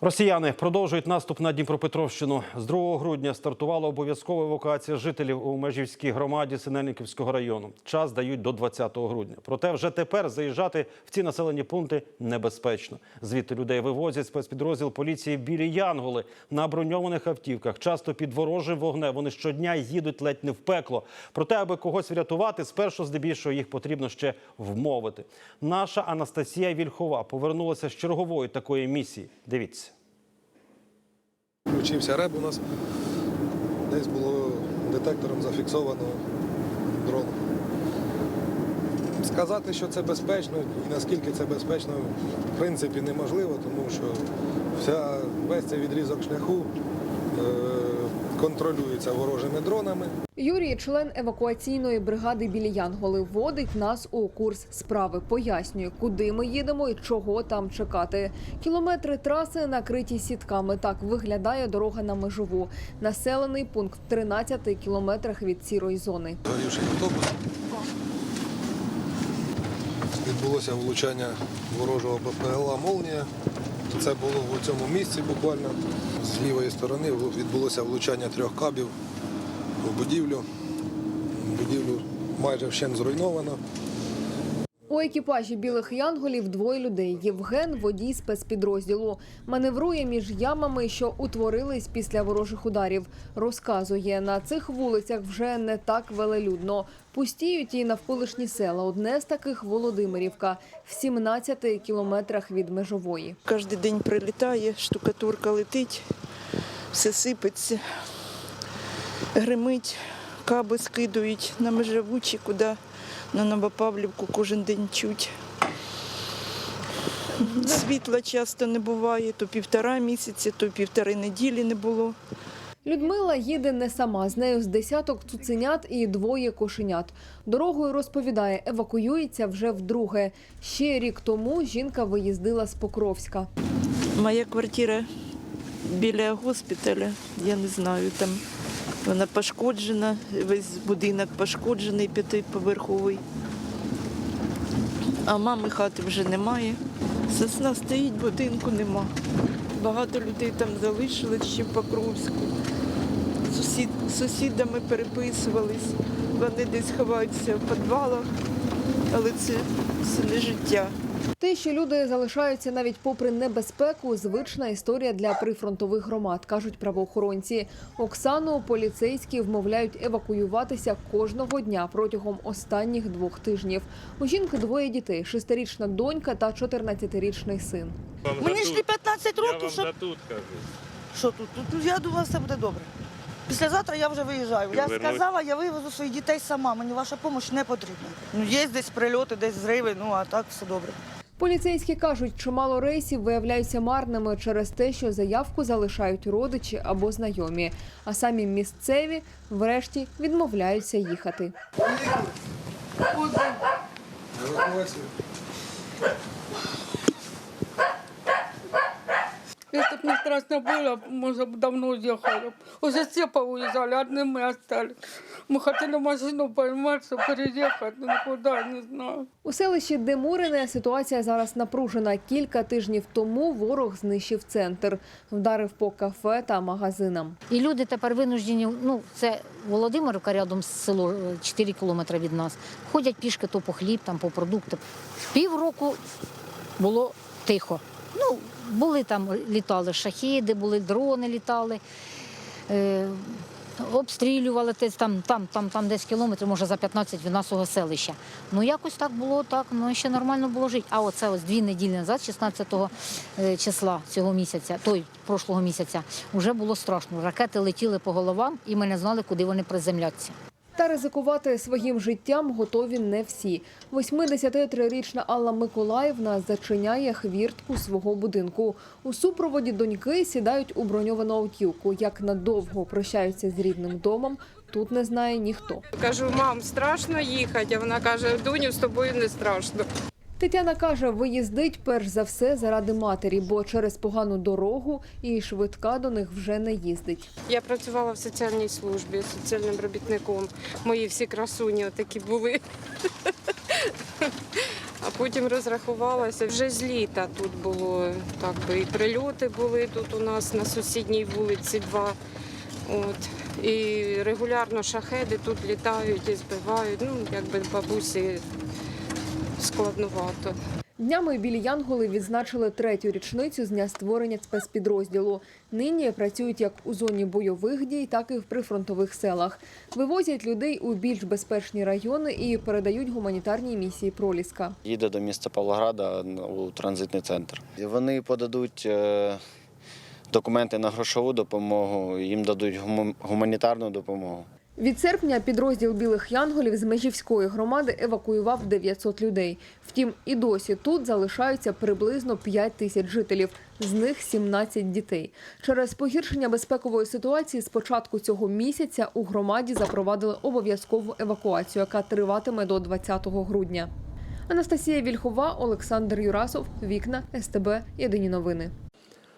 Росіяни продовжують наступ на Дніпропетровщину. З 2 грудня стартувала обов'язкова евакуація жителів у Межівській громаді Синельниківського району. Час дають до 20 грудня. Проте вже тепер заїжджати в ці населені пункти небезпечно. Звідти людей вивозять спецпідрозділ поліції білі Янголи на броньованих автівках. Часто під ворожим вогнем. Вони щодня їдуть ледь не в пекло. Проте, аби когось врятувати, спершу здебільшого їх потрібно ще вмовити. Наша Анастасія Вільхова повернулася з чергової такої місії. Дивіться. Включився реб у нас. Десь було детектором зафіксовано дрон. Сказати, що це безпечно і наскільки це безпечно, в принципі, неможливо, тому що вся, весь цей відрізок шляху е, контролюється ворожими дронами. Юрій, член евакуаційної бригади білі Янголи, вводить нас у курс справи. Пояснює, куди ми їдемо і чого там чекати. Кілометри траси накриті сітками. Так виглядає дорога на межову. Населений пункт в 13 кілометрах від сірої зони. Згорівший автобус. Відбулося влучання ворожого БПЛА Молнія. Це було в цьому місці буквально. З лівої сторони відбулося влучання трьох кабів у будівлю. Будівлю майже вщен зруйновано. У екіпажі білих янголів двоє людей. Євген, водій спецпідрозділу, маневрує між ямами, що утворились після ворожих ударів. Розказує, на цих вулицях вже не так велелюдно. Пустіють і навколишні села. Одне з таких Володимирівка в 17 кілометрах від межової. Кожен день прилітає, штукатурка летить, все сипеться, гримить, каби скидують на межеву чи куди, на Новопавлівку кожен день чуть. Світла часто не буває, то півтора місяця, то півтори неділі не було. Людмила їде не сама. З нею з десяток цуценят і двоє кошенят. Дорогою розповідає, евакуюється вже вдруге. Ще рік тому жінка виїздила з Покровська. Моя квартира біля госпіталя, я не знаю, там вона пошкоджена, весь будинок пошкоджений, п'ятиповерховий. А мами хати вже немає. Сосна стоїть, будинку нема. Багато людей там залишилось ще в Покровську. Сусід, сусідами переписувались, вони десь ховаються в підвалах, але це, це не життя. Те, що люди залишаються навіть попри небезпеку, звична історія для прифронтових громад, кажуть правоохоронці. Оксану поліцейські вмовляють евакуюватися кожного дня протягом останніх двох тижнів. У жінки двоє дітей: шестирічна донька та 14-річний син. Мені ж не 15 Я років, вам що, за тут кажу. що тут? тут? Я думала, все буде добре. Післязавтра я вже виїжджаю. Я сказала, я вивезу своїх дітей сама, мені ваша допомога не потрібна. Ну, є десь прильоти, десь зриви, ну а так все добре. Поліцейські кажуть, чимало рейсів виявляються марними через те, що заявку залишають родичі або знайомі, а самі місцеві врешті відмовляються їхати. Евакуація. Если бы не страшно было, мы бы давно уехали. Уже все поуезжали, одни мы остались. Мы хотели машину поймать, чтобы переехать, но никуда, не знаю. У селищі Демурине ситуація зараз напружена. Кілька тижнів тому ворог знищив центр, вдарив по кафе та магазинам. І люди тепер винуждені, ну це Володимирівка рядом з село 4 кілометри від нас. Ходять пішки то по хліб, там по продукти. Півроку було тихо. Ну, були там, літали шахіди, були дрони літали. Е, Обстрілювали десь там, там, там, там десь кілометрів, може за 15 від нашого селища. Ну якось так було, так, ну ще нормально було жити. А оце ось дві неділі назад, 16 е, числа цього місяця, той прошлого місяця, вже було страшно. Ракети летіли по головам, і ми не знали, куди вони приземляться. Та ризикувати своїм життям готові не всі. 83-річна Алла Миколаївна зачиняє хвіртку свого будинку. У супроводі доньки сідають у броньовану автівку. Як надовго прощаються з рідним домом, тут не знає ніхто. Кажу, мам, страшно їхати, а вона каже, Дуню, з тобою не страшно. Тетяна каже, виїздить перш за все заради матері, бо через погану дорогу і швидка до них вже не їздить. Я працювала в соціальній службі соціальним робітником. Мої всі красуні такі були. А потім розрахувалася. Вже з літа тут було так би і прильоти були тут у нас на сусідній вулиці два. От. І регулярно шахеди тут літають і збивають. Ну, якби бабусі складновато. Днями білі Янголи відзначили третю річницю з дня створення спецпідрозділу. Нині працюють як у зоні бойових дій, так і в прифронтових селах. Вивозять людей у більш безпечні райони і передають гуманітарній місії Проліска. їде до міста Павлограда у транзитний центр. Вони подадуть е, документи на грошову допомогу, їм дадуть гуманітарну допомогу. Від серпня підрозділ білих янголів з Межівської громади евакуював 900 людей. Втім, і досі тут залишаються приблизно 5 тисяч жителів, з них 17 дітей. Через погіршення безпекової ситуації з початку цього місяця у громаді запровадили обов'язкову евакуацію, яка триватиме до 20 грудня. Анастасія Вільхова, Олександр Юрасов, Вікна, СТБ. Єдині новини.